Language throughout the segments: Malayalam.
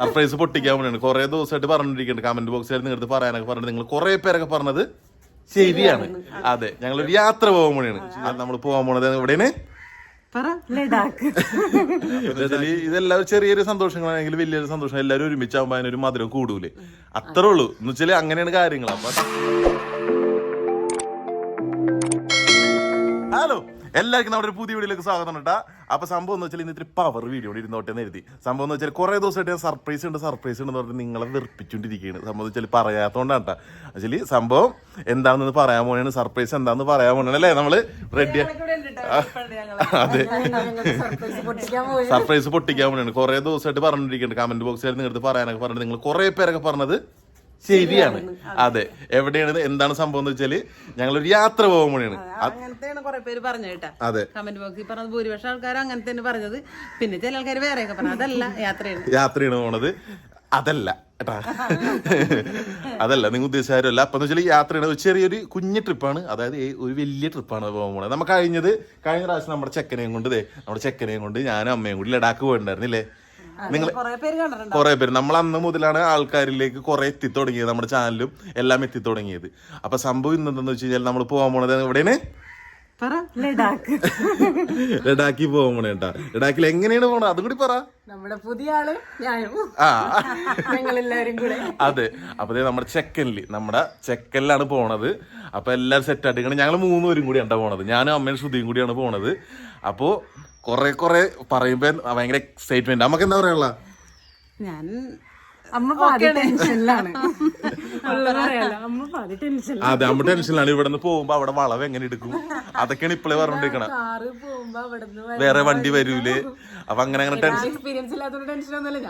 സർപ്രൈസ് പൊട്ടിക്കാൻ വേണ്ടിയാണ്. കുറെ ദിവസമായിട്ട് പറഞ്ഞിരിക്കുന്നുണ്ട്. കമന്റ് ബോക്സിൽ നിങ്ങളുടെ പറയാനൊക്കെ പറഞ്ഞിട്ട് നിങ്ങൾ കുറെ പേരൊക്കെ പറഞ്ഞത് ശരിയാണ്. അതെ ഞങ്ങൾ ഒരു യാത്ര പോകാൻ വേണ്ടിയാണ്. നമ്മൾ പോകാൻ പോണത് എവിടെയാണ്? പറ ലഡാക്ക്. എന്നുവെച്ചാൽ ഇതെല്ലാം ചെറിയൊരു സന്തോഷങ്ങളാണെങ്കിൽ വലിയൊരു സന്തോഷം. എല്ലാവരും ഒരുമിച്ചാകുമ്പോൾ അതിനൊരു മധുരം കൂടൂലേ. അത്രേ ഉള്ളൂ. എന്ന് വെച്ചാൽ അങ്ങനെയാണ് കാര്യങ്ങൾ അപ്പൊ ഹലോ എല്ലാവർക്കും നമ്മുടെ ഒരു പുതിയ വീഡിയോയിലേക്ക് സ്വാഗതം കേട്ടാ അപ്പൊ സംഭവം എന്ന് വെച്ചാൽ ഇന്ന് ഇത്തിരി പവർ വീഡിയോ ഇരുന്നോട്ടെ എന്ന് എഴുതി സംഭവം എന്ന് വെച്ചാൽ കുറെ ദിവസമായിട്ട് ഞാൻ സർപ്രൈസ് ഉണ്ട് സർപ്രൈസ് ഉണ്ട് പറഞ്ഞിട്ട് നിങ്ങളെ വെറുപ്പിച്ചുകൊണ്ടിരിക്കുകയാണ്. സംഭവം എന്ന് വെച്ചാൽ പറയാത്തോണ്ടാണ് കേട്ടോ ആക്ച്വലി സംഭവം എന്താണെന്ന് പറയാൻ പോണേണ്. സർപ്രൈസ് എന്താണെന്ന് പറയാൻ പോണേ അല്ലേ നമ്മൾ? റെഡി അതെ. സർപ്രൈസ് പൊട്ടിക്കാൻ പോണേ കുറെ ദിവസമായിട്ട് പറഞ്ഞിരിക്കുന്നുണ്ട് കമന്റ് ബോക്സിൽ നിങ്ങളുടെ പറയാനൊക്കെ പറഞ്ഞിട്ട് നിങ്ങൾ കുറെ പേരൊക്കെ പറഞ്ഞത് ശരിയാണ്. അതെ. എവിടെയാണ് എന്താണ് സംഭവം എന്ന് വെച്ചാൽ ഒരു യാത്ര പോകാൻ വേണ്ടിയാണ് അങ്ങനത്തെയാണ് കുറെ പേര് പറഞ്ഞു കേട്ടാ. അതെ. കമന്റ് ബോക്സിൽ പറഞ്ഞത് ഭൂരിപക്ഷം ആൾക്കാർ അങ്ങനെ തന്നെ പറഞ്ഞത്. പിന്നെ ചില ആൾക്കാർ വേറെയൊക്കെ പറഞ്ഞു അതല്ല യാത്രയാണ്. യാത്രയാണ് പോണത്. അതല്ല കേട്ടാ അതല്ല നിങ്ങൾ ഉദ്ദേശിച്ചാരല്ല അപ്പൊ വെച്ചാൽ യാത്രയാണ് ഒരു ചെറിയൊരു കുഞ്ഞു ട്രിപ്പാണ്. അതായത് ഒരു വലിയ ട്രിപ്പാണ് പോകാൻ പോണത്. നമുക്ക് കഴിഞ്ഞത് കഴിഞ്ഞ പ്രാവശ്യം നമ്മുടെ ചെക്കനെയും കൊണ്ട് നമ്മുടെ ചെക്കനെയും കൊണ്ട് ഞാനും അമ്മയും കൂടി ലഡാക്ക് പോയിട്ടുണ്ടായിരുന്നില്ലേ? നിങ്ങൾ കുറെ പേര്. നമ്മൾ അന്ന് മുതലാണ് ആൾക്കാരിലേക്ക് കുറെ എത്തി തുടങ്ങിയത്. നമ്മുടെ ചാനലും എല്ലാം എത്തി തുടങ്ങിയത്. അപ്പൊ സംഭവം ഇന്നെന്താന്ന് വെച്ച് കഴിഞ്ഞാൽ നമ്മൾ പോകാൻ പോണത് എവിടെയാണ്? പറ. ലഡാക്ക്. ലഡാക്കിൽ പോകാൻ പോണേ കേട്ടാ. ലഡാക്കിൽ എങ്ങനെയാണ് പോണത്? അതും കൂടി പറ. നമ്മുടെ പുതിയ ആൾ ഞാനും. ആ. ഞങ്ങളെല്ലാരും കൂടെ. അതെ. അപ്പൊ ദേ നമ്മുടെ ചെക്കനിൽ നമ്മുടെ ചെക്കനിലാണ് പോണത്. അപ്പൊ എല്ലാരും സെറ്റ് ആയിട്ട് ഞങ്ങൾ മൂന്നുപേരും കൂടിയാണ് പോണത്. ഞാനും അമ്മയും ശ്രുതിയും കൂടിയാണ് പോണത്. അപ്പോ കുറെ കൊറേ പറയുമ്പോ ഭയങ്കര എക്സൈറ്റ്മെന്റ് നമുക്ക് എന്താ പറയാനുള്ള? ഞാൻ അമ്മ ടെൻഷനിലാണ് അതെ അമ്മ ടെൻഷനിലാണ് ഇവിടെ നിന്ന് പോകുമ്പോ അവിടെ വളവ് എങ്ങനെ എടുക്കും? അതൊക്കെയാണ് ഇപ്പളേ പറഞ്ഞോണ്ടിരിക്കണ. വേറെ വണ്ടി വരൂലേ? അപ്പൊ അങ്ങനെ അങ്ങനെ ടെൻഷൻ എക്സ്പീരിയൻസ് ടെൻഷൻ ഒന്നുമില്ല.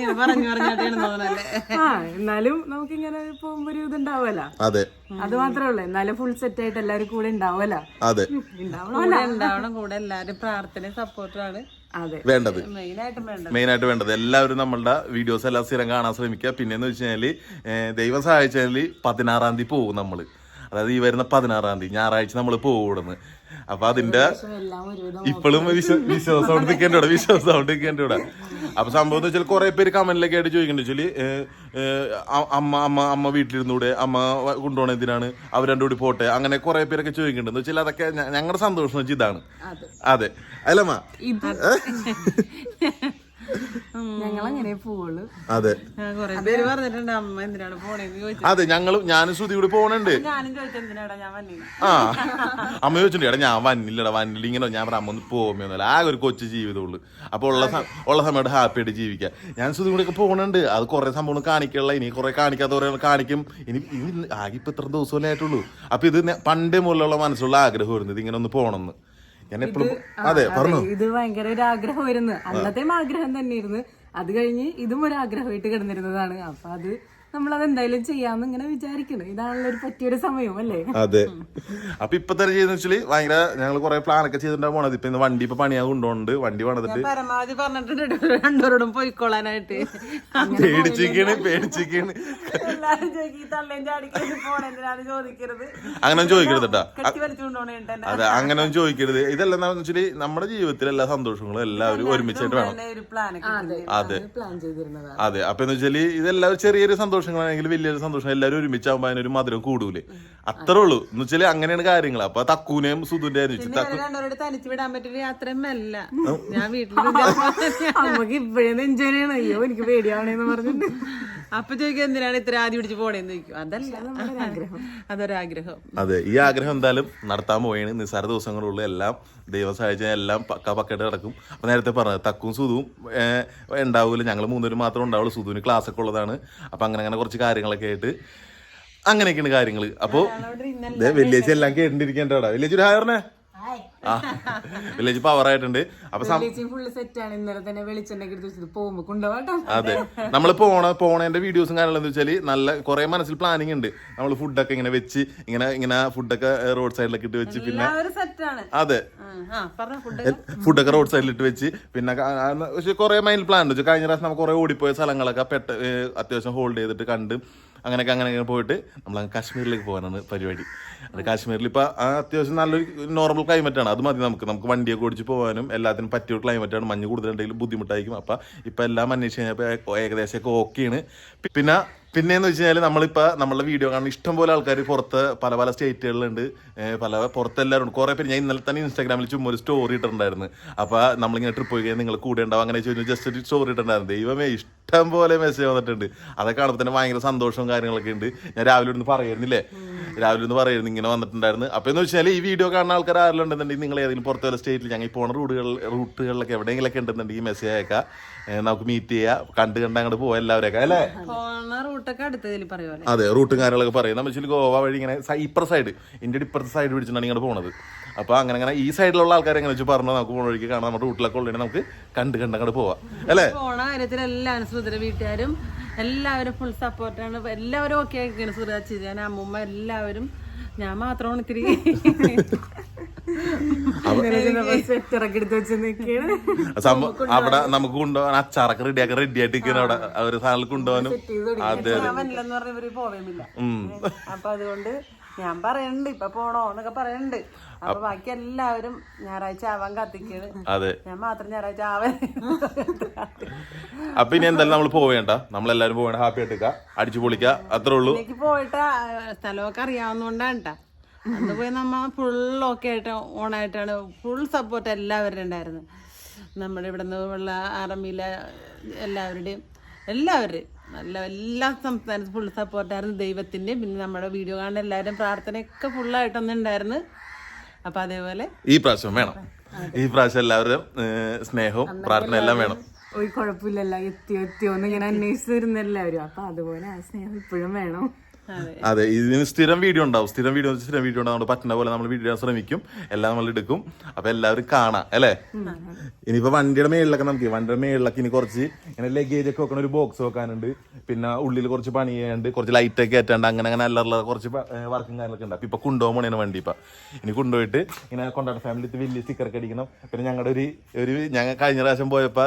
ഞാൻ പറഞ്ഞു പറഞ്ഞാട്ടാണ് തോന്നല്ലേ ആ എന്നാലും നമുക്ക് ഇങ്ങനെ പോകുമ്പോ ഒരു ഇതുണ്ടാവുമല്ലോ. അതെ. അത് മാത്രമേ ഉള്ളൂ. എന്നാലും ഫുൾ സെറ്റ് ആയിട്ട് എല്ലാവരും കൂടെ ഉണ്ടാവുമല്ലോ. അതെ. ഉണ്ടാവണം? കൂടെ ഉണ്ടാവണം കൂടെ എല്ലാരും പ്രാർത്ഥന സപ്പോർട്ടാണ് വേണ്ടത്. മെയിൻ ആയിട്ടും വേണ്ടത്. എല്ലാവരും നമ്മളുടെ വീഡിയോസ് എല്ലാം സ്ഥിരം കാണാൻ ശ്രമിക്കുക. പിന്നെന്ന് വെച്ച് കഴിഞ്ഞാൽ ഏഹ്, ദൈവം സഹായിച്ചാൽ പതിനാറാം തീയതി പോകും നമ്മൾ. അതായത് ഈ വരുന്ന പതിനാറാം തീയതി ഞായറാഴ്ച നമ്മൾ പോകുന്നത് അപ്പൊ അതിന്റെ ഇപ്പോഴും വിശ്വാസം അവിടെ നിൽക്കേണ്ട ഇവിടെ വിശ്വാസം അവിടെ നിൽക്കേണ്ട ഇവിടെ അപ്പൊ സംഭവം എന്ന് വെച്ചാൽ കുറെ പേര് കമന്റിലൊക്കെ ആയിട്ട് ചോദിക്കുന്നുണ്ട്. വെച്ചാൽ അമ്മ അമ്മ അമ്മ വീട്ടിലിരുന്നൂടെ അമ്മ കൊണ്ടുപോകണ എന്തിനാണ്? അവർ രണ്ടു കൂടി പോട്ടെ അങ്ങനെ കുറെ പേരൊക്കെ ചോദിക്കുന്നുണ്ട്. വെച്ചാൽ അതൊക്കെ ഞങ്ങളുടെ സന്തോഷം വെച്ചാൽ ഇതാണ്. അതെ. അല്ലമ്മ അതെ. അതെ ഞങ്ങളും ഞാനും ശ്രുതി കൂടി പോണുണ്ട്. ആ. അമ്മ ചോദിച്ചിട്ടുണ്ട് എടാ ഞാൻ വന്നില്ലടാ വന്നില്ല. ഇങ്ങനെ ഞാൻ പറയാം അമ്മ ഒന്ന് പോകുമെന്നല്ല ആകെ ഒരു കൊച്ചു ജീവിതമുള്ളൂ. അപ്പൊ ഉള്ള ഉള്ള സമയത്ത് ഹാപ്പി ആയിട്ട് ജീവിക്കാം. ഞാൻ ശ്രുതി കൂടെ ഒക്കെ പോകണുണ്ട് അത് കുറെ സംഭവം കാണിക്കാനുള്ള ഇനി കുറെ കാണിക്കാത്ത കുറെ കാണിക്കും. ഇനി ഇനി ആകെ ഇപ്പൊ ഇത്ര ദിവസമല്ലേ ആയിട്ടുള്ളൂ. അപ്പൊ ഇത് പണ്ടേ മുതലുള്ള മനസ്സുള്ള ആഗ്രഹം ഇത് ഇങ്ങനെ ഒന്ന് പോകണമെന്ന് എപ്പോഴും അതെ പറഞ്ഞു. ഇത് ഭയങ്കര ഒരു ആഗ്രഹമായിരുന്നു. അന്നത്തെയും ആഗ്രഹം തന്നെയായിരുന്നു. അത് കഴിഞ്ഞ് ഇതും ഒരു ആഗ്രഹമായിട്ട് കിടന്നിരുന്നതാണ്. അപ്പൊ അത് നമ്മൾ അത് എന്തായാലും ചെയ്യാന്ന് ഇങ്ങനെ വിചാരിക്കണം ഇതാണല്ലോ ഒരു പറ്റിയൊരു സമയം അല്ലേ? അതെ. അപ്പൊ ഇപ്പൊ തന്നെ ചെയ്യുന്ന വെച്ചാൽ ഭയങ്കര ഞങ്ങൾ കുറെ പ്ലാൻ ഒക്കെ ചെയ്തിട്ടുണ്ടാവും പോണത്. ഇപ്പൊ ഇന്ന് വണ്ടി ഇപ്പൊ പണിയാ കൊണ്ടുപോകുന്നുണ്ട്. വണ്ടി പണിതിട്ട് പരമാവധി പറഞ്ഞിട്ടുണ്ട് രണ്ടുപേരോടും പോയിക്കോളാനായിട്ട് പേടിച്ചിരിക്കണ് പേടിച്ചിരിക്കണ്. അങ്ങനെ ചോദിക്കരുത്? അതെ അങ്ങനെ ഒന്നും ചോദിക്കരുത്. ഇതെല്ലാം വെച്ചാൽ നമ്മുടെ ജീവിതത്തിൽ എല്ലാ സന്തോഷങ്ങളും എല്ലാവരും ഒരുമിച്ചായിട്ട് വേണം. ഒരു പ്ലാൻ അതെ അതെ. അപ്പൊ എന്ന് വെച്ചാൽ ഇതെല്ലാം ചെറിയൊരു സന്തോഷങ്ങളാണെങ്കിൽ വലിയൊരു സന്തോഷം. എല്ലാവരും ഒരുമിച്ചാകുമ്പോൾ അതിനൊരു മധുരം കൂടൂലേ. അത്രേ ഉള്ളൂ. എന്ന് വെച്ചാൽ അങ്ങനെയാണ് കാര്യങ്ങൾ അപ്പൊ തക്കൂനെയും സുധുന്റെ തനിച്ച് വിടാൻ പറ്റിയ യാത്രയല്ല ഞാൻ വീട്ടിൽ നമുക്ക് ഇപ്പോഴേ എൻജോയ് അയ്യോ എനിക്ക് പേടിയാണെന്ന് പറഞ്ഞിട്ട്. അപ്പൊ ചോദിക്കാൻ എന്തിനാണ് ഇത്ര ആദ്യം പിടിച്ച് പോണേന്ന് ചോദിക്കും. അതല്ല അതൊരാഗ്രഹം. അതെ ഈ ആഗ്രഹം എന്തായാലും നടത്താൻ പോയാണ് നിസ്സാര ദിവസങ്ങളുള്ള എല്ലാം ദൈവം സഹായിച്ചാൽ എല്ലാം പക്ക പക്കട്ട് കിടക്കും അപ്പൊ നേരത്തെ പറഞ്ഞത് തക്കും സുധുവും ഏഹ്, ഉണ്ടാവൂല. ഞങ്ങൾ മൂന്നുപേരും മാത്രം ഉണ്ടാവുള്ളൂ. സുധുവിന് ക്ലാസ് ഒക്കെ ഉള്ളതാണ്. അപ്പൊ അങ്ങനെ അങ്ങനെ കുറച്ച് കാര്യങ്ങളൊക്കെ ആയിട്ട് അങ്ങനെയൊക്കെയാണ് കാര്യങ്ങൾ അപ്പോ ദേ വെള്ളിയാഴ്ച എല്ലാം കേട്ടിരിക്കേണ്ടടാ. വലിയ ഒരു ഹായറിനെ ആ വില്ലേജ് പവർ ആയിട്ടുണ്ട്. അപ്പൊ ഫുള്ള് സെറ്റ് ആണ്. ഇന്നലെ തന്നെ പോകുമ്പോ കൊണ്ടുപോകട്ടോ. അതെ. നമ്മൾ പോണ പോണേന്റെ വീഡിയോസും കാര്യങ്ങളും വെച്ചാൽ നല്ല കുറെ മനസ്സിൽ പ്ലാനിങ് ഉണ്ട്. നമ്മൾ ഫുഡൊക്കെ ഇങ്ങനെ വെച്ച് ഇങ്ങനെ ഇങ്ങനെ ഫുഡൊക്കെ റോഡ് സൈഡിലൊക്കെ ഇട്ട് വെച്ച് പിന്നെ അതെ. ഫുഡൊക്കെ റോഡ് സൈഡിൽ ഇട്ട് വെച്ച് പിന്നെ കൊറേ പക്ഷെ കുറെ മൈൻഡ് പ്ലാൻ ഉണ്ട്. കഴിഞ്ഞ പ്രാവശ്യം നമ്മൾ കുറെ ഓടിപ്പോയ സ്ഥലങ്ങളൊക്കെ പെട്ട അത്യാവശ്യം ഹോൾഡ് ചെയ്തിട്ട് കണ്ട് അങ്ങനെയൊക്കെ അങ്ങനെ പോയിട്ട് നമ്മൾ കാശ്മീരിലേക്ക് പോകാനാണ് പരിപാടി. അത് കാശ്മീരിൽ ഇപ്പോൾ അത്യാവശ്യം നല്ലൊരു നോർമൽ ക്ലൈമറ്റാണ് അത് മതി നമുക്ക്. നമുക്ക് വണ്ടിയൊക്കെ ഓടിച്ച് പോകാനും എല്ലാത്തിനും പറ്റിയ ക്ലൈമറ്റാണ് മഞ്ഞ് കൂടുതലുണ്ടെങ്കിൽ ബുദ്ധിമുട്ടായിരിക്കും. അപ്പം ഇപ്പം എല്ലാം അന്വേഷിച്ച് കഴിഞ്ഞപ്പോൾ ഏകദേശമൊക്കെ ഓക്കെയാണ് പിന്നെ പിന്നെയെന്ന് വെച്ച് കഴിഞ്ഞാൽ നമ്മളിപ്പോൾ നമ്മളുടെ വീഡിയോ കാണുന്ന ഇഷ്ടം പോലെ ആൾക്കാർ പുറത്ത് പല പല സ്റ്റേറ്റുകളിലുണ്ട്. പല പല പുറത്തെല്ലാവരും ഉണ്ട്. കുറേ പേര് ഞാൻ ഇന്നലെ തന്നെ ഇൻസ്റ്റാഗ്രാമിൽ ചുമ്മാ ഒരു സ്റ്റോറി ഇട്ടിട്ടുണ്ടായിരുന്നു. അപ്പോൾ നമ്മളിങ്ങനെ ട്രിപ്പ് പോയി കഴിഞ്ഞാൽ നിങ്ങൾ കൂടെ ഉണ്ടാവും. അങ്ങനെ ചോദിച്ചു ജസ്റ്റ് ഒരു സ്റ്റോറി ഇട്ടിട്ടുണ്ടായിരുന്നു. ദൈവമേ ഇഷ്ടം പോലെ മെസ്സേജ് വന്നിട്ടുണ്ട്. അതൊക്കെ കാണുമ്പോൾ തന്നെ ഭയങ്കര സന്തോഷവും കാര്യങ്ങളൊക്കെ ഉണ്ട്. ഞാൻ രാവിലെ ഒന്ന് പറയുന്നില്ലേ? രാവിലെ ഒന്ന് പറയുന്നു ഇങ്ങനെ വന്നിട്ടുണ്ടായിരുന്നു. അപ്പോൾ എന്ന് വെച്ചാൽ ഈ വീഡിയോ കാണുന്ന ആൾക്കാർ ആരെല്ലാം ഉണ്ടെന്നുണ്ടെങ്കിൽ നിങ്ങൾ ഏതെങ്കിലും പുറത്തെ വല്ല സ്റ്റേറ്റിൽ ഞങ്ങൾ പോണ റൂട്ടുകൾ റൂട്ടുകളിലൊക്കെ എവിടെയെങ്കിലൊക്കെ ഉണ്ടെന്നുണ്ടെങ്കിൽ മെസ്സേജ് അയക്കാം. നമുക്ക് മീറ്റ് ചെയ്യാം. കണ്ട് കണ്ട് അങ്ങോട്ട് പോവാം എല്ലാവരെയൊക്കെ. അല്ലേ? റൂട്ടൊക്കെ അടുത്തതിൽ പറയുമല്ലേ അതെ റൂട്ടും കാര്യങ്ങളൊക്കെ പറയും. നമ്മൾ വെച്ചാൽ ഗോവ വഴി ഇങ്ങനെ സൈപ്രസ് ഇപ്പുറ സൈഡ് ഇന്ത്യയുടെ ഇപ്പുറത്തെ സൈഡ് പിടിച്ചിട്ടാണ് ഇങ്ങനെ പോണത്. അപ്പോൾ അങ്ങനെ അങ്ങനെ ഈ സൈഡിലുള്ള ആൾക്കാരെ എങ്ങനെ വെച്ച് പറഞ്ഞാൽ നമുക്ക് പോണ വഴിക്ക് കാണാം. നമ്മുടെ റൂട്ടിലൊക്കെ ഉള്ളതിനെ നമുക്ക് കണ്ട് കണ്ട് അങ്ങോട്ട് പോവാം. അല്ലേ? പോണ കാര്യത്തിൽ എല്ലാവരും സുധര വീട്ടുകാരും എല്ലാവരും ഫുൾ സപ്പോർട്ടാണ് എല്ലാവരും ഓക്കെ ആക്കിയാണ് സുരാജ് ഞാൻ അമ്മൂമ്മ എല്ലാവരും. ഞാൻ മാത്രമാണ് ഇത്തിരി അവിടെ നമുക്ക് കൊണ്ടുപോകാൻ അച്ചാറൊക്കെ റെഡിയാക്കി റെഡി ആയിട്ട് ഇരിക്കണം അവിടെ ഒരു സാധനം കൊണ്ടുപോകാനും അതെ. അപ്പൊ അതുകൊണ്ട് ഞാൻ പറയണ്ട് ഇപ്പൊ പോണോ എന്നൊക്കെ പറയണ്ട് അപ്പൊ ബാക്കി എല്ലാവരും ഞായറാഴ്ച ആവാൻ കത്തിക്കാണ്. അതെ. ഞാൻ മാത്രം ഞായറാഴ്ച ആവാൻ അപ്പൊ ഇനി എന്തായാലും നമ്മൾ പോവേണ്ട. നമ്മളെല്ലാരും പോവേണ്ട. ഹാപ്പി ആയിട്ട് അടിച്ചു പൊളിക്ക അത്രേ ഉള്ളൂ. എനിക്ക് പോയിട്ട് സ്ഥലമൊക്കെ അറിയാവുന്നോണ്ടാണ് ട്ടാ. അന്ന് പോയി നമ്മ ഫുൾ ഓക്കെ ആയിട്ട് ഓണായിട്ടാണ് ഫുൾ സപ്പോർട്ട് എല്ലാവരും ഉണ്ടായിരുന്നു. നമ്മുടെ ഇവിടെ നിന്ന് ഉള്ള ആർമിയിലെ എല്ലാവരുടെയും എല്ലാവരുടെയും നല്ല എല്ലാ സംസ്ഥാനത്തും ഫുൾ സപ്പോർട്ടായിരുന്നു ദൈവത്തിന്റെയും പിന്നെ നമ്മുടെ വീഡിയോ കാണുന്ന എല്ലാവരും പ്രാർത്ഥനയൊക്കെ ഫുള്ളായിട്ടൊന്നും ഉണ്ടായിരുന്നു. അപ്പം അതേപോലെ ഈ പ്രാവശ്യം വേണം. ഈ പ്രാവശ്യം എല്ലാവരും സ്നേഹവും പ്രാർത്ഥന എല്ലാം വേണം. ഒരു കുഴപ്പമില്ലല്ലോ. എത്തിയോ എത്തിയോ എന്ന് ഇങ്ങനെ അന്വേഷിച്ചിരുന്ന എല്ലാവരും. അപ്പം അതുപോലെ ആ സ്നേഹം ഇപ്പോഴും വേണം. അതെ. ഇതിന് സ്ഥിരം വീഡിയോ ഉണ്ടാവും. സ്ഥിരം വീഡിയോ സ്ഥിരം വീഡിയോ ഉണ്ടാവും. പറ്റുന്ന പോലെ നമ്മൾ വീഡിയോ ശ്രമിക്കും. എല്ലാം നമ്മൾ എടുക്കും. അപ്പൊ എല്ലാവരും കാണാം അല്ലേ? ഇനിയിപ്പോ വണ്ടിയുടെ മേളിലൊക്കെ നമുക്ക് വണ്ടിയുടെ മേളിലൊക്കെ ഇനി കുറച്ച് ഇങ്ങനെ ലഗേജ് ഒക്കെ വെക്കണ ഒരു ബോക്സ് വെക്കാനുണ്ട്. പിന്നെ ഉള്ളിൽ കുറച്ച് പണി ചെയ്യാണ്ട് കുറച്ച് ലൈറ്റ് ഒക്കെ ഏറ്റാണ്ട് അങ്ങനെ അങ്ങനെ അല്ലറ കുറച്ച് വർക്കും കാര്യങ്ങളൊക്കെ ഉണ്ട്. അപ്പൊ ഇപ്പൊ കൊണ്ടുപോകാൻ പോണേണ് വണ്ടി ഇപ്പൊ. ഇനി കൊണ്ടുപോയിട്ട് ഇങ്ങനെ കൊണ്ടാട്ട ഫാമിലി വലിയ സ്റ്റിക്കർ ഒക്കെ അടിക്കണം. പിന്നെ ഞങ്ങളുടെ ഒരു ഒരു ഞങ്ങൾ കഴിഞ്ഞ പ്രാവശ്യം പോയപ്പോ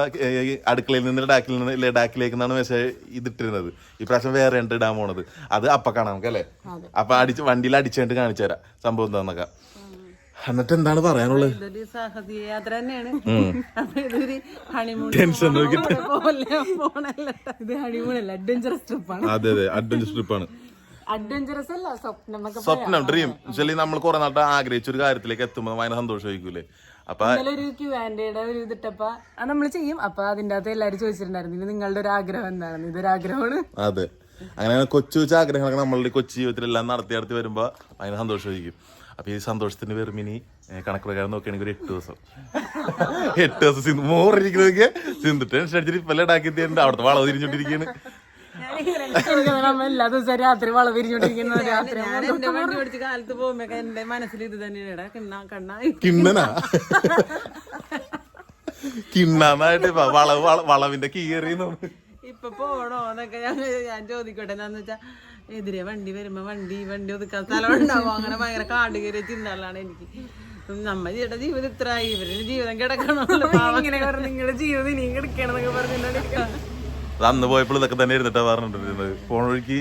അടുക്കളയിൽ നിന്ന് ഡാക്കിൽ നിന്ന് ഡാക്കിലേക്ക് നിന്നാണ് മെസ്സേജ് ഇതിട്ടിരുന്നത്. ഈ പ്രാവശ്യം വേറെ ഉണ്ട് ഇടാൻ പോണത്. അത് അപ്പൊ കാണാം നമുക്ക് അല്ലേ അപ്പൊ അടിച്ച് വണ്ടിയിൽ അടിച്ചുകൊണ്ട് കാണിച്ചു തരാം സംഭവം എന്താന്നൊക്കെ. എന്നിട്ട് എന്താണ് പറയാനുള്ളത്? ടെൻഷൻ അതെ അതെ അഡ്വഞ്ചർ ട്രിപ്പാണ് അഡ്വഞ്ചറസ് അല്ല സ്വപ്നം ഡ്രീം ആക്ച്വലി നമ്മൾ കുറെ നാട്ട് ആഗ്രഹിച്ച ഒരു കാര്യത്തിലേക്ക് എത്തുമ്പോൾ ഭയങ്കര സന്തോഷമായിരിക്കൂലേ അപ്പൊ ഒരു ക്യൂ ആൻഡയുടെ ഒരു ഇതിട്ടപ്പ നമ്മൾ ചെയ്യും. അപ്പൊ അതിന്റെ അകത്ത് എല്ലാരും ചോദിച്ചിട്ടുണ്ടായിരുന്നു നിങ്ങളുടെ ഒരു ആഗ്രഹം എന്താണെന്ന്. ഇതൊരു ആഗ്രഹമാണ്. അതെ. അങ്ങനെ കൊച്ചു കൊച്ചു ആഗ്രഹങ്ങളൊക്കെ നമ്മളുടെ കൊച്ചു ജീവിതത്തിലെല്ലാം നടത്തി നടത്തി വരുമ്പോൾ ഭയങ്കര സന്തോഷമായിരിക്കും. അപ്പൊ ഈ സന്തോഷത്തിന് വെറും ഇനി കണക്ക് പ്രകാരം നോക്കുകയാണെങ്കിൽ ഒരു എട്ട് ദിവസം. എട്ട് ദിവസം സിന്ധു മോറിരിക്കുന്നതൊക്കെ സിന്ധു ടെൻഷൻ അടിച്ചിട്ട് ഇപ്പൊ ഉണ്ടാക്കി തരുന്നുണ്ട് അവിടുത്തെ വളവ് തിരിഞ്ഞോണ്ടിരിക്കുകയാണ് എല്ലാ ദിവസവും രാത്രി വളവിരിഞ്ഞോണ്ടിരിക്കുന്ന രാത്രി കാലത്ത് പോകുമ്പോ എന്റെ മനസ്സിൽ ഇത് തന്നെയാണ്. കിണ്ണ കണ്ണ. കിണ്ണനാ? കിണ്ണാന്നായിട്ട് വളവ് വള- വളവിന്റെ കീറിന്ന് ഇപ്പൊ പോണോ എന്നൊക്കെ ഞാൻ ഞാൻ ചോദിക്കട്ടെ എന്താന്ന് വെച്ചാ എതിരെ വണ്ടി വരുമ്പോ വണ്ടി വണ്ടി ഒതുക്കാൻ സ്ഥലം ഉണ്ടാവും അങ്ങനെ ഭയങ്കര കാട് കയറിയ ചിന്തകളാണ് എനിക്ക്. നമ്മ ചേട്ടാ ജീവിതം ഇത്ര ആയി. ഇവരുടെ ജീവിതം കിടക്കണമല്ലോ പാവം. ഇങ്ങനെ പറഞ്ഞു നിങ്ങളുടെ ജീവിതം ഇനിയും കിടക്കണമെന്നൊക്കെ പറഞ്ഞിട്ടുണ്ടെങ്കിൽ അത് അന്ന് പോയപ്പോൾ ഇതൊക്കെ തന്നെ ഇരുന്നിട്ടാ പറഞ്ഞിട്ടുണ്ട് ഫോൺ വഴിക്ക്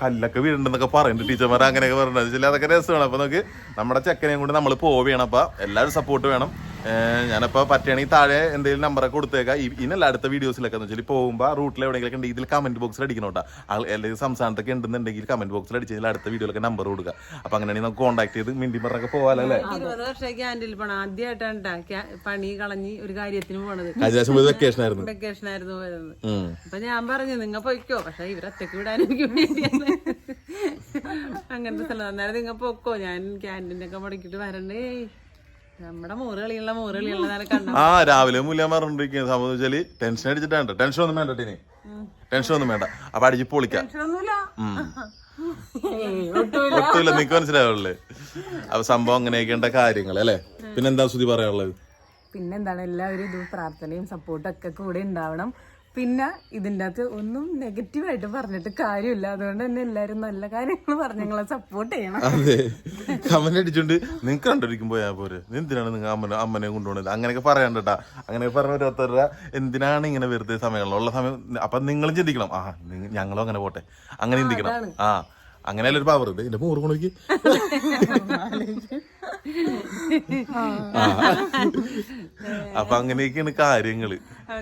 കല്ലൊക്കെ വീഴുണ്ടെന്നൊക്കെ പറയുന്നുണ്ട് ടീച്ചർമാർ അങ്ങനെയൊക്കെ പറഞ്ഞിട്ടുണ്ട്. ചില അതൊക്കെ രസമാണ്. അപ്പൊ നമുക്ക് നമ്മുടെ ചെക്കനെയും കൊണ്ട് നമ്മൾ പോവുകയാണ് അപ്പൊ എല്ലാവരും സപ്പോർട്ട് വേണം. ഏഹ് ഞാനപ്പോ പറ്റുകയാണെങ്കിൽ താഴെ എന്തെങ്കിലും നമ്പറൊക്കെ കൊടുത്തേക്കാം. ഇന്നല്ല ഇനല്ല അടുത്ത വീഡിയോസിലൊക്കെ എന്ന് വെച്ചാൽ പോകുമ്പോൾ റൂട്ടിൽ എവിടെയെങ്കിലും ഉണ്ടെങ്കിൽ ഇതിൽ കമന്റ് ബോക്സിൽ അടിക്കണം കേട്ടോ അല്ലെങ്കിൽ സംസ്ഥാനത്തൊക്കെ ഉണ്ടെന്നുണ്ടെങ്കിൽ കമന്റ് ബോക്സിൽ അടിച്ച് കഴിഞ്ഞാൽ അടുത്ത വീഡിയോയിലൊക്കെ നമ്പർ കൊടുക്കുക. അപ്പൊ അങ്ങനെയാണെങ്കിൽ നമുക്ക് കോൺടാക്ട് ചെയ്ത് മിണ്ടി പറഞ്ഞൊക്കെ പോകാലോ അല്ലേ? ഇരുപത് വർഷമായി ക്യാന്റീനിൽ പോണം. ആദ്യമായിട്ടാണ് പണി കളഞ്ഞ് ഒരു കാര്യത്തിന് പോണത്. കഴിഞ്ഞ വെക്കേഷൻ ആയിരുന്നു. വെക്കേഷൻ ആയിരുന്നു പോയത്. അപ്പൊ ഞാൻ പറഞ്ഞു നിങ്ങൾ പോയിക്കോ. പക്ഷെ ഇവരൊറ്റക്ക് വിടാൻ എനിക്ക് വേണ്ടിയാണ്. അങ്ങനത്തെ സ്ഥലം. അന്നേരം നിങ്ങ പൊക്കോ. ഞാൻ ക്യാന്റീനൊക്കെ ഒക്കെ മുടക്കിട്ട് വരണ്ടേ. ആ രാവിലെ മൂല്യം പറഞ്ഞിരിക്കുന്ന സംഭവം വെച്ചാൽ ടെൻഷൻ അടിച്ചിട്ടാണ് ടെൻഷൻ ഒന്നും വേണ്ട ടീനെ. ടെൻഷൻ ഒന്നും വേണ്ട. അപ്പൊ അടിച്ച് പൊളിക്കാം. ഒട്ടുമില്ല. നിനക്ക് മനസ്സിലാവുള്ളേ. അപ്പൊ സംഭവം അങ്ങനെയൊക്കെ കാര്യങ്ങൾ അല്ലേ? പിന്നെന്താ സുധി പറയാനുള്ളത്? പിന്നെന്താണ്? എല്ലാവരും ഇത് പ്രാർത്ഥനയും സപ്പോർട്ടും ഒക്കെ കൂടെ ഉണ്ടാവണം. പിന്നെ ഇതിന്റെ അകത്ത് ഒന്നും നെഗറ്റീവായിട്ട് പറഞ്ഞിട്ട് കാര്യമില്ല. അതുകൊണ്ട് തന്നെ എല്ലാരും നല്ല കാര്യങ്ങൾ പറഞ്ഞ് ഞങ്ങളെ സപ്പോർട്ട് ചെയ്യണം. അതെ. കമന്റ് അടിച്ചോണ്ട് നിങ്ങൾക്ക് കണ്ടിരിക്കും പോയാ പോരെ. എന്തിനാണ് നിങ്ങൾ അമ്മനെ അമ്മനെ കൊണ്ടുപോകുന്നത് അങ്ങനെയൊക്കെ പറയണ്ടട്ടാ. അങ്ങനെ പറഞ്ഞ ഓരോരുത്തരുടെ എന്തിനാണ് ഇങ്ങനെ വെറുതെ സമയങ്ങളുള്ള സമയം? അപ്പൊ നിങ്ങളും ചിന്തിക്കണം. ആ ഞങ്ങളും അങ്ങനെ പോട്ടെ. അങ്ങനെ ചിന്തിക്കണം. ആ. അങ്ങനെയല്ല ഒരു പവർ ഉണ്ട്. എന്റെ മോറ് കൊണ്ടു അപ്പൊ അങ്ങനെയൊക്കെയാണ് കാര്യങ്ങൾ.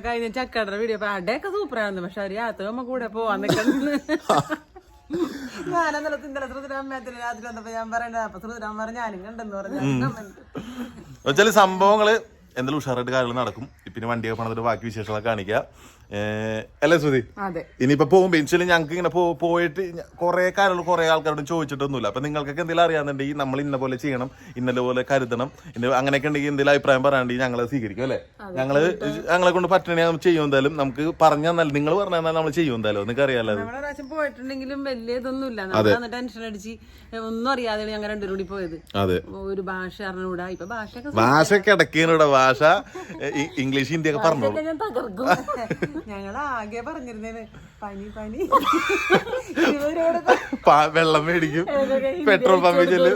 കഴിഞ്ഞ ചക്കടയുടെ വീഡിയോ അപ്പൊ അടയൊക്കെ സൂപ്പറായിരുന്നു പക്ഷെ ഒരു യാത്ര കൂടെ പോവാൻ നിൽക്കുന്നു ഇന്നലെ രാത്രി വന്നപ്പോ ഞാൻ പറയണ്ട. അപ്പൊ ശ്രുതിരാമ പറഞ്ഞ ഞാനും കണ്ടെന്ന് പറഞ്ഞു. വെച്ചാൽ സംഭവങ്ങൾ എന്തെങ്കിലും ഉഷാറായിട്ട് കാര്യങ്ങൾ നടക്കും. പിന്നെ വണ്ടിയൊക്കെ പണിതിട്ട് ബാക്കി വിശേഷങ്ങളൊക്കെ കാണിക്കുക അല്ലേ സുധി അതെ. ഇനിയിപ്പോ പോകുമ്പോ ഇൻഷൽ ഞങ്ങൾക്ക് ഇങ്ങനെ പോയിട്ട് കുറെ കാര്യങ്ങൾ കുറെ ആൾക്കാരോട് ചോദിച്ചിട്ടൊന്നുമില്ല. അപ്പൊ നിങ്ങൾക്കൊക്കെ എന്തെങ്കിലും അറിയാന്നുണ്ടെങ്കിൽ നമ്മൾ ഇന്ന പോലെ ചെയ്യണം ഇന്നലെ പോലെ കരുതണം. ഇന്ന അങ്ങനെയൊക്കെ ഉണ്ടെങ്കിൽ എന്തെങ്കിലും അഭിപ്രായം പറയാണ്ടെങ്കിൽ ഞങ്ങളെ സ്വീകരിക്കും അല്ലേ? ഞങ്ങൾ ഞങ്ങളെ കൊണ്ട് പറ്റണേ ചെയ്യും എന്തായാലും. നമുക്ക് പറഞ്ഞാൽ നിങ്ങൾ പറഞ്ഞാൽ നമ്മൾ ചെയ്യും എന്തായാലും. നിങ്ങൾക്ക് അറിയാലോ പോയിട്ടുണ്ടെങ്കിലും വലിയ ഇതൊന്നുമില്ല. ടെൻഷൻ അടിച്ച് ഒന്നും അറിയാതെ ഞങ്ങൾ രണ്ടുപേരും കൂടി പോയത്. അതെ. ഒരു ഭാഷ അറിഞ്ഞൂടാ ഇപ്പൊ ഭാഷയൊക്കെ ഭാഷ കിടക്കേനൂടെ ഭാഷ ഇംഗ്ലീഷ് ഹിന്ദി ഒക്കെ പറഞ്ഞോളൂ. ഞങ്ങൾ ആകെ പറഞ്ഞിരുന്നേന്. പനി പനി. വെള്ളം മേടിക്കും. പെട്രോൾ പമ്പിൽ ചെല്ല്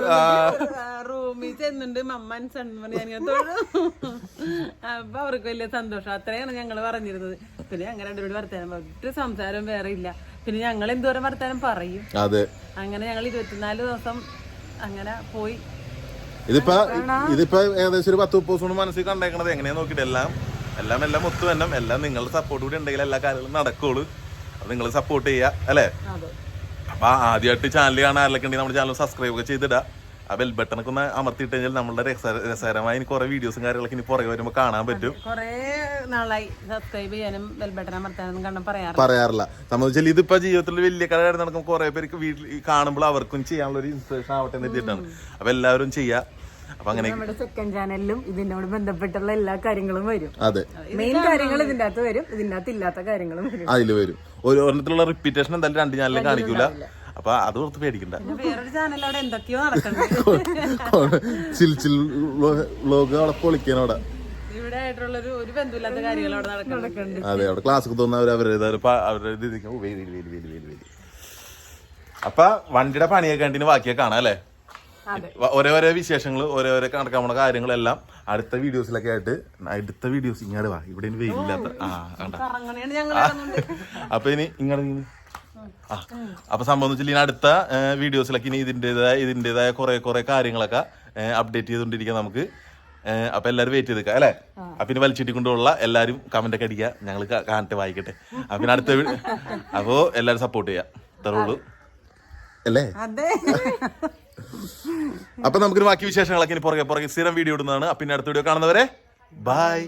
റൂമിൽ ചെന്നുണ്ട് മമ്മൻ തൊഴും അപ്പൊ അവർക്ക് വലിയ സന്തോഷം. അത്രയാണ് ഞങ്ങൾ പറഞ്ഞിരുന്നത്. പിന്നെ ഞങ്ങൾ രണ്ടുപേരും വർത്താനം ഒറ്റ സംസാരം വേറെ ഇല്ല. പിന്നെ ഞങ്ങൾ എന്തോരം വർത്താനം പറയും. അതെ. അങ്ങനെ ഞങ്ങൾ ഇരുപത്തിനാല് ദിവസം അങ്ങനെ പോയി. ഇതിപ്പോ ഇതിപ്പോ ഏകദേശം ഒരു പത്ത് മുപ്പത് ദിവസം മനസ്സിൽ കണ്ടേക്കണത് എങ്ങനെയാ നോക്കിയിട്ട് എല്ലാം എല്ലാം എല്ലാം ഒത്തു തന്നെ എല്ലാം നിങ്ങളുടെ സപ്പോർട്ട് കൂടി ഉണ്ടെങ്കിൽ എല്ലാ കാര്യങ്ങളും നടക്കുള്ളൂ. അപ്പൊ നിങ്ങൾ സപ്പോർട്ട് ചെയ്യുക അല്ലേ? അതെ. അപ്പൊ ആദ്യമായിട്ട് ചാനൽ കാണാൻ ആരൊക്കെ ഉണ്ടെങ്കിൽ നമ്മുടെ ചാനൽ സബ്സ്ക്രൈബ് ഒക്കെ ചെയ്തിടുക. ആ ബെൽ ബട്ടണൊക്കെ ഒന്ന് അമർത്തിയിട്ട് കഴിഞ്ഞാൽ നമ്മളുടെ രസ- രസകരമായ ഇനി കുറെ വീഡിയോസും കാര്യങ്ങളൊക്കെ ഇനി പുറകെ വരുമ്പോൾ കാണാൻ പറ്റും. കൊറേ നാളായി സബ്സ്ക്രൈബ് ചെയ്യാനും ബെൽബട്ടൺ അമർത്താനും പറയാറില്ല. പറയാറില്ല. സംബന്ധിച്ചാൽ ഇതിപ്പോ ജീവിതത്തിൽ വലിയ കാര്യം നടക്കുമ്പോൾ കുറെ പേർക്ക് വീട്ടിൽ കാണുമ്പോൾ അവർക്കും ചെയ്യാനുള്ള ഒരു ഇൻസ്പിറേഷൻ ആവട്ടെ എന്ന് എത്തിയിട്ടാണ് അപ്പൊ എല്ലാവരും ചെയ്യാ. അപ്പൊ അങ്ങനെ നമ്മുടെ സെക്കൻഡ് ചാനലിലും ഇതിനോട് ബന്ധപ്പെട്ടുള്ള എല്ലാ കാര്യങ്ങളും വരും. അതെ. മെയിൻ കാര്യങ്ങൾ ഇതിന്റെ അകത്ത് വരും ഇതിന്റെ അകത്ത് ഇല്ലാത്ത കാര്യങ്ങളും വരും. അതിൽ വരും. ഒരു ഒരെണ്ണത്തിലുള്ള റിപ്പീറ്റേഷൻ എന്തായാലും രണ്ട് ചാനലിൽ കാണിക്കൂല. അപ്പൊ അത് ഓർത്ത് പേടിക്കണ്ട. ചിൽ ചിൽ വ്ലോഗ് അവിടെ പൊളിക്കാനവിടെ ഒരു ബന്ധമില്ലാത്ത കാര്യങ്ങൾ അവിടെ അതെ അവിടെ ക്ലാസ് തോന്നുന്ന അവരുടെ അവരുടെ വെയിൽ. അപ്പൊ വണ്ടിയുടെ പണിയൊക്കെ കണ്ടിന് ബാക്കിയൊക്കെ കാണാം അല്ലേ? വ- ഓരോ ഓരോ വിശേഷങ്ങൾ ഓരോ ഓരോ നടക്കാൻ പോണ കാര്യങ്ങളെല്ലാം അടുത്ത വീഡിയോസിലൊക്കെ ആയിട്ട് അടുത്ത വീഡിയോസ് ഇങ്ങോട്ട് വാ. ഇവിടെ ഇനി വെയിലില്ലാത്ത ആ കണ്ട? അപ്പൊ ഇനി ഇങ്ങോട്ട് ഇങ്ങ്. ആ. അപ്പൊ സംഭവം വെച്ചാൽ ഇനി അടുത്ത വീഡിയോസിലൊക്കെ ഇനി ഇതിന്റെതായ ഇതിന്റെതായ കുറെ കുറെ കാര്യങ്ങളൊക്കെ അപ്ഡേറ്റ് ചെയ്തുകൊണ്ടിരിക്കാം നമുക്ക്. അപ്പൊ എല്ലാരും വെയിറ്റ് ചെയ്തേക്കാം അല്ലേ? അപ്പൊ ഇനി വലിച്ചിട്ടി കൊണ്ടുള്ള എല്ലാരും കമന്റ് ഒക്കെ അടിക്കുക. ഞങ്ങൾ കാണട്ടെ വായിക്കട്ടെ. അപ്പൊ അടുത്ത അപ്പോ എല്ലാരും സപ്പോർട്ട് ചെയ്യാം. ഇത്രേ ഉള്ളൂ. അല്ലേ? അതെ. അപ്പൊ നമുക്ക് ബാക്കി വിശേഷങ്ങളൊക്കെ പുറകെ പുറകെ സ്ഥിരം വീഡിയോ ഇടുന്നതാണ്. പിന്നെ അടുത്ത വീഡിയോ കാണുന്നവരെ ബൈ